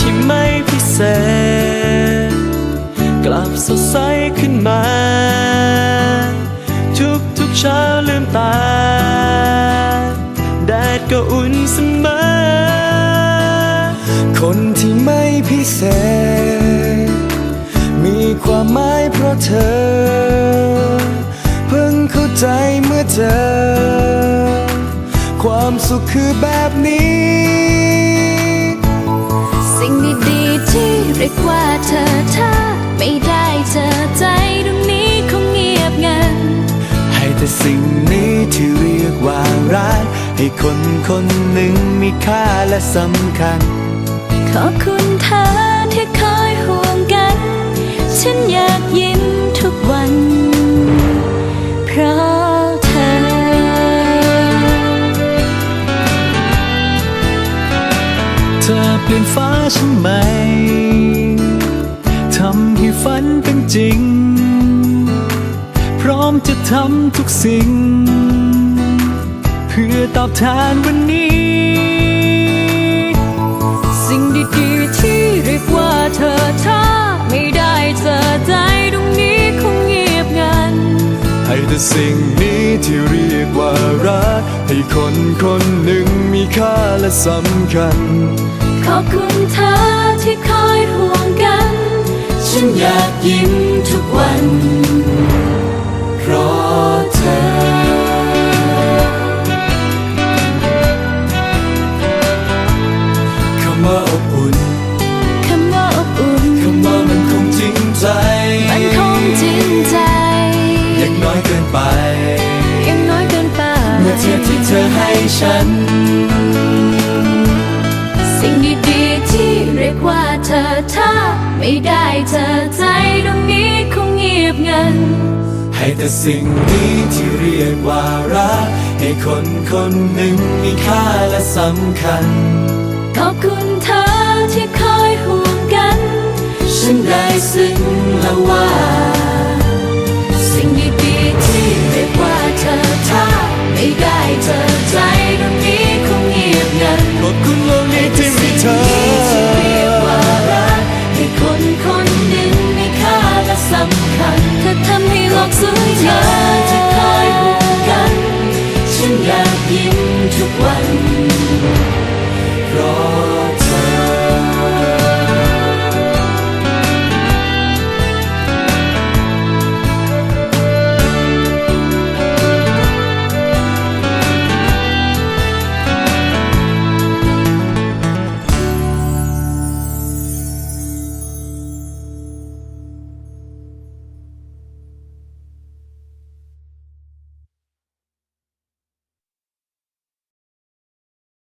ที่ไม่พิเศษ กลับสดใสขึ้นมา ทุกทุกเช้าลืมตา แดดก็อุ่นเสมอ คนที่ไม่พิเศษ มีความหมายเพราะเธอ เพิ่งเข้าใจเมื่อเจอ ความสุขคือแบบนี้ ที่เรียกว่าเธอถ้าไม่ได้เธอใจตรงนี้คงเงียบงัน ให้แต่สิ่งนี้ที่เรียกว่ารักให้คนคนหนึ่งมีค่าและสำคัญ ขอบคุณเธอที่คอยห่วงกัน ฉันอยากยิ้ม เธอเปลี่ยนฟ้าฉันไหม ทำให้ฝันเป็นจริง พร้อมจะทำทุกสิ่ง เพื่อตอบแทนวันนี้ สิ่งดีๆที่เรียกว่าเธอถ้าไม่ได้เจอใจตรงนี้คงเงียบงัน ให้แต่สิ่งนี้ที่เรีย ว่ารัก ให้คนคนหนึ่งมีค่าและสำคัญ ขอบคุณเธอที่คอยห่วงกัน ฉันอยากยิ้มทุกวัน ฉัน สิ่งดีๆที่เรียกว่าเธอถ้าไม่ได้เจอใจตรงนี้คงเงียบงัน ให้แต่สิ่งนี้ที่เรียกว่ารัก ให้คนคนหนึ่งมีค่าและสำคัญ ขอบคุณเธอที่คอยห่วงกัน ฉันได้ซึ้งแล้วว่า สิ่งดีๆที่เรียกว่าเธอท time